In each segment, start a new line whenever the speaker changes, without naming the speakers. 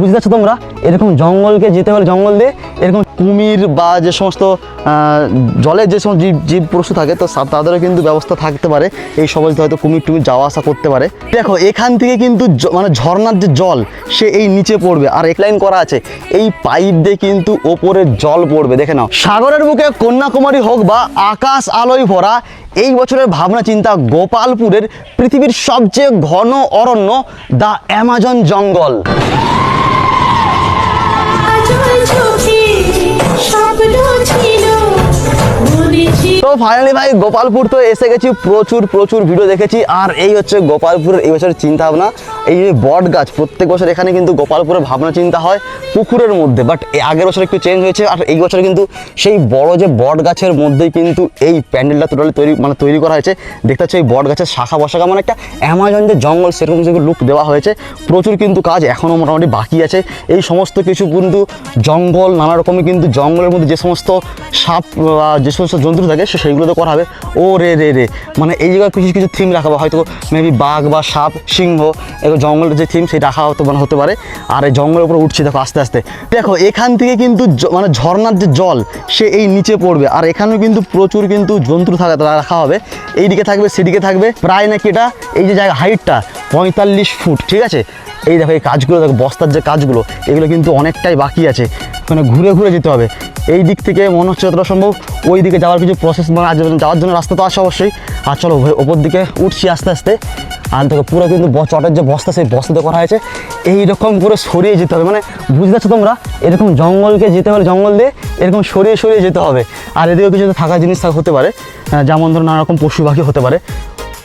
বুঝতে পারছ তোমরা? এরকম জঙ্গলকে যেতে হলে জঙ্গল দিয়ে এরকম কুমির বা যে সমস্ত জলের যে সমস্ত জীব জীব পশু থাকে, তো তাদেরও কিন্তু ব্যবস্থা থাকতে পারে। এই সবাই হয়তো কুমির টুমির যাওয়া আসা করতে পারে। দেখো, এখান থেকে কিন্তু মানে ঝর্নার যে জল, সে এই নিচে পড়বে। আর এক লাইন করা আছে, এই পাইপ দিয়ে কিন্তু ওপরে জল পড়বে। দেখে নাও। সাগরের বুকে কন্যাকুমারী হোক বা আকাশ আলোয় ভরা, এই বছরের ভাবনা চিন্তা গোপালপুরের পৃথিবীর সবচেয়ে ঘন অরণ্য, দ্য অ্যামাজন জঙ্গল। ফাইনালি ভাই গোপালপুর তো এসে গেছি। প্রচুর প্রচুর ভিডিও দেখেছি। আর এই হচ্ছে গোপালপুরের এই বছরের চিন্তা ভাবনা এই যে বট গাছ, প্রত্যেক বছর এখানে কিন্তু গোপালপুরের ভাবনা, চিন্তা হয় পুকুরের মধ্যে। বাট আগের বছর একটু চেঞ্জ হয়েছে। আর এই বছর কিন্তু সেই বড় যে বট গাছের মধ্যেই কিন্তু এই প্যান্ডেলটা টোটালি তৈরি মানে তৈরি করা হয়েছে। দেখতে হচ্ছে এই বট গাছের শাখা বসাখা মানে একটা অ্যামাজন যে জঙ্গল, সেরকম কিছু লুক দেওয়া হয়েছে। প্রচুর কিন্তু কাজ এখনও মোটামুটি বাকি আছে। এই সমস্ত কিছু কিন্তু জঙ্গল, নানা রকমের কিন্তু জঙ্গলের মধ্যে যে সমস্ত সাপ যে সমস্ত জন্তু থাকে, সে সেইগুলো তো করা হবে। ও রে রে রে। মানে এই জায়গায় কিছু কিছু থিম রাখা হয়তো মেবি বাঘ বা সাপ, সিংহ এগুলো জঙ্গলের যে থিম সেই রাখা হতে মানে হতে পারে। আর এই জঙ্গলের উপরে উঠছে, দেখো আস্তে আস্তে। দেখো, এখান থেকে কিন্তু মানে ঝর্নার যে জল, সে এই নিচে পড়বে। আর এখানেও কিন্তু প্রচুর কিন্তু জন্তু থাকা, রাখা হবে। এইদিকে থাকবে, সেদিকে থাকবে। প্রায় নাকি এটা, এই যে জায়গা হাইটটা পঁয়তাল্লিশ ফুট, ঠিক আছে? এই দেখো, এই কাজগুলো, দেখো, বস্তার যে কাজগুলো, এগুলো কিন্তু অনেকটাই বাকি আছে। মানে ঘুরে ঘুরে যেতে হবে। এই দিক থেকে মনে হচ্ছে যতটা সম্ভব ওই দিকে যাওয়ার কিছু প্রসেস মানে আজ যাওয়ার জন্য রাস্তা তো আছে অবশ্যই। আর চলো ওপর দিকে উঠছি আস্তে আস্তে। আর দেখো পুরো কিন্তু ব- চটের যে বস্তা, সেই বস্তাতে করা হয়েছে। এইরকম করে সরিয়ে যেতে হবে। মানে বুঝতে পারছ তোমরা? এরকম জঙ্গলকে যেতে হলে জঙ্গল দিয়ে এরকম সরিয়ে সরিয়ে যেতে হবে। আর এদিকেও কিছু থাকা জিনিস হতে পারে। যেমন ধরো নানা রকম পশু পাখি হতে পারে।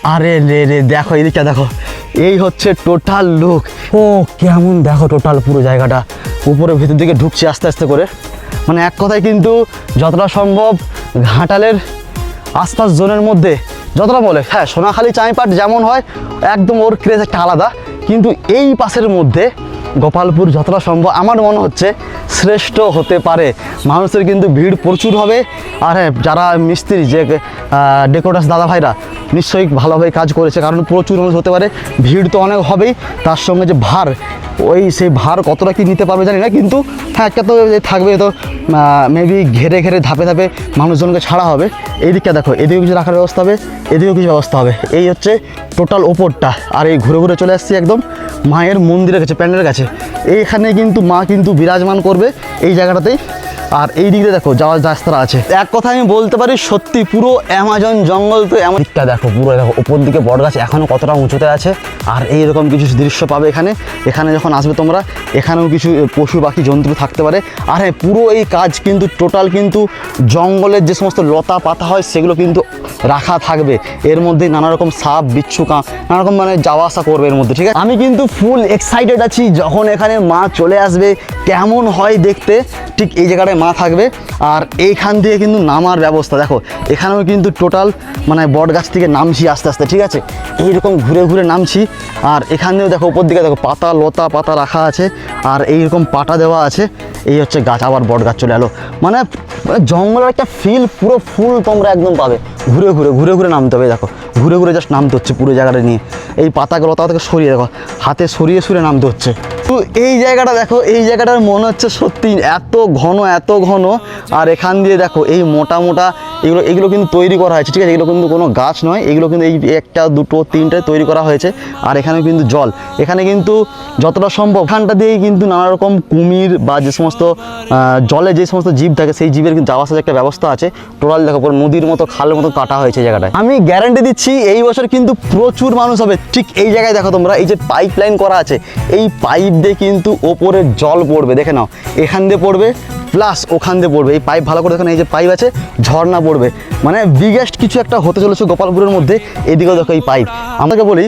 আরে রে রে, দেখো এদিকটা দেখো। এই হচ্ছে টোটাল লুক ও, কেমন দেখো টোটাল পুরো জায়গাটা। উপরে ভিতর দিকে ঢুকছে আস্তে আস্তে করে। মানে এক কথায় কিন্তু যতটা সম্ভব ঘাটালের আশপাশ জোনের মধ্যে যতটা বলে হ্যাঁ সোনাখালী চাঁইপাট যেমন হয়, একদম ওর ক্রেজ একটা আলাদা। কিন্তু এই পাশের মধ্যে গোপালপুর যতটা সম্ভব আমার মনে হচ্ছে শ্রেষ্ঠ হতে পারে। মানুষের কিন্তু ভিড় প্রচুর হবে। আর হ্যাঁ যারা মিস্ত্রি, যে ডেকোরাস দাদা ভাইরা নিশ্চয়ই ভালোভাবে কাজ করেছে, কারণ প্রচুর মানুষ হতে পারে। ভিড় তো অনেক হবেই। তার সঙ্গে যে ভার ওই সেই ভার কতটা কি নিতে পারবে জানি না, কিন্তু হ্যাঁ একটা তো থাকবে তো মেবি ঘেরে ঘেরে, ধাপে ধাপে মানুষজনকে ছাড়া হবে। এই দিকটা দেখো, এদিকেও কিছু রাখার ব্যবস্থা হবে, এদিকেও কিছু ব্যবস্থা হবে। এই হচ্ছে টোটাল ওপরটা। আর এই ঘুরে ঘুরে চলে আসছি একদম মায়ের মন্দিরের কাছে, প্যান্ডেলের কাছে। এইখানে কিন্তু মা কিন্তু বিরাজমান করবে, এই জায়গাটাতেই। আর এই দিকে দেখো যাওয়ার রাস্তা আছে। এক কথা আমি বলতে পারি সত্যি পুরো অ্যামাজন জঙ্গল তো এমন দিকটা দেখো পুরো দেখো ওপর দিকে বট গাছ এখনও কতটা উঁচুতে আছে। আর এইরকম কিছু দৃশ্য পাবে এখানে। এখানে যখন আসবে তোমরা এখানেও কিছু পশু পাখি জন্তু থাকতে পারে। আর হ্যাঁ পুরো এই কাজ কিন্তু টোটাল কিন্তু জঙ্গলের যে সমস্ত লতা পাতা হয় সেগুলো কিন্তু রাখা থাকবে। এর মধ্যে নানা রকম সাপ বিচ্ছু কা নানা রকম মানে যাওয়া আসা করবে এর মধ্যে ঠিক আছে? আমি কিন্তু ফুল এক্সাইটেড আছি যখন এখানে মা চলে আসবে কেমন হয় দেখতে ঠিক এই জায়গাটায় মা থাকবে আর এইখান থেকে কিন্তু নামার ব্যবস্থা। দেখো, এখানেও কিন্তু টোটাল মানে বট গাছ থেকে নামছি আস্তে আস্তে, ঠিক আছে? এইরকম ঘুরে ঘুরে নামছি আর এখান দিয়েও দেখো, উপর দিকে দেখো, পাতা, লতা, পাতা রাখা আছে আর এইরকম পাটা দেওয়া আছে। এই হচ্ছে গাছ, আবার বট গাছ চলে এলো। মানে মানে জঙ্গলের একটা ফিল পুরো ফুল তোমরা একদম পাবে। ঘুরে ঘুরে ঘুরে ঘুরে নামতে হবে, দেখো। ঘুরে ঘুরে জাস্ট নামতে হচ্ছে পুরো জায়গাটা নিয়ে। এই পাতাগুলো লতা থেকে সরিয়ে, দেখো, হাতে সরিয়ে সরিয়ে নামতে হচ্ছে। তো এই জায়গাটা দেখো, এই জায়গাটার মনে হচ্ছে সত্যি এত ঘন এত ঘন। আর এখান দিয়ে দেখো, এই মোটা মোটা এগুলো এগুলো কিন্তু তৈরি করা হয়েছে, ঠিক আছে? এগুলো কিন্তু কোনো গাছ নয়, এগুলো কিন্তু এই একটা, দুটো, তিনটে তৈরি করা হয়েছে। আর এখানে কিন্তু জল। এখানে কিন্তু যতটা সম্ভব এখানটা দিয়েই কিন্তু নানা রকম কুমির বা যে সমস্ত জলে যে সমস্ত জীব থাকে, সেই জীবের কিন্তু যাওয়া আসার একটা ব্যবস্থা আছে। টোটাল দেখো, পুরো নদীর মতো, খালের মতো কাটা হয়েছে জায়গাটায়। আমি গ্যারান্টি দিচ্ছি, এই বছর কিন্তু প্রচুর মানুষ হবে। ঠিক এই জায়গায় দেখো তোমরা, এই যে পাইপ লাইন করা আছে, এই পাইপ দিয়ে কিন্তু ওপরে জল পড়বে দেখে নাও। এখান দিয়ে পড়বে প্লাস ওখান দিয়ে পড়বে। এই পাইপ ভালো করে দেখো না, এই যে পাইপ আছে ঝর্ণা পড়বে। মানে বিগেস্ট কিছু একটা হতে চলেছে গোপালপুরের মধ্যে এদিকেও দেখো এই পাইপ আমাকে বলি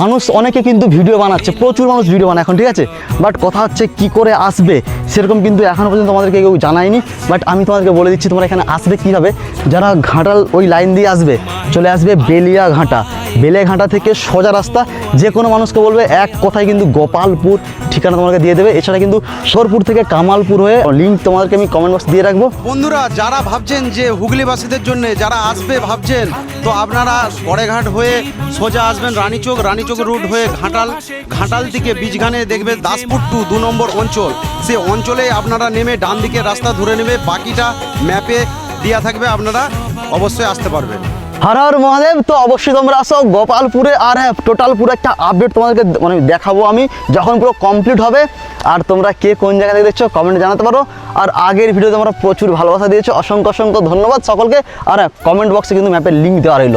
মানুষ অনেকে কিন্তু ভিডিও বানাচ্ছে প্রচুর মানুষ ভিডিও বানায় এখন ঠিক আছে? বাট কথা হচ্ছে কি করে আসবে সেরকম কিন্তু এখনও পর্যন্ত তোমাদেরকে কেউ জানায়নি। বাট আমি তোমাদেরকে বলে দিচ্ছি তোমরা এখানে আসবে কীভাবে? যারা ঘাটাল ওই লাইন দিয়ে আসবে চলে আসবে বেলিয়া ঘাটা বেলিয়া ঘাটা থেকে সোজা রাস্তা যে কোনো মানুষকে বলবে, এক কথায় কিন্তু গোপালপুর ঠিকানা তোমাকে দিয়ে দেবে। এছাড়া কিন্তু সোরপুর থেকে কামালপুর হয়ে লিঙ্ক তোমাদেরকে আমি কমেন্ট বক্স দিয়ে রাখব।
বন্ধুরা, যারা ভাবছেন যে হুগলিবাসীদের জন্য যারা আসবে ভাবছেন, তো আপনারা সরেঘাট হয়ে সোজা আসবেন রানীচক রানীচক রুট হয়ে ঘাটাল। ঘাটাল থেকে বীজগানে দেখবে দাসপুর টু দু নম্বর অঞ্চল। সে অঞ্চলে আপনারা নেমে ডান দিকে রাস্তা ধরে নেবে, বাকিটা ম্যাপে দেওয়া থাকবে, আপনারা অবশ্যই আসতে পারবেন।
হর হর মহাদেব, তো অবশ্যই তোমরা আসো গোপালপুরে। আর হ্যাঁ টোটাল পুরো একটা আপডেট তোমাদেরকে মানে দেখাবো আমি, যখন পুরো কমপ্লিট হবে। আর তোমরা কে কোন জায়গা থেকে দেখছ কমেন্টে জানাতে পারো। আর আগের ভিডিও তোমরা প্রচুর ভালোবাসা দিয়েছ। অসংখ্য অসংখ্য ধন্যবাদ সকলকে। আর হ্যাঁ কমেন্ট বক্সে কিন্তু ম্যাপের লিঙ্ক দেওয়া রইল।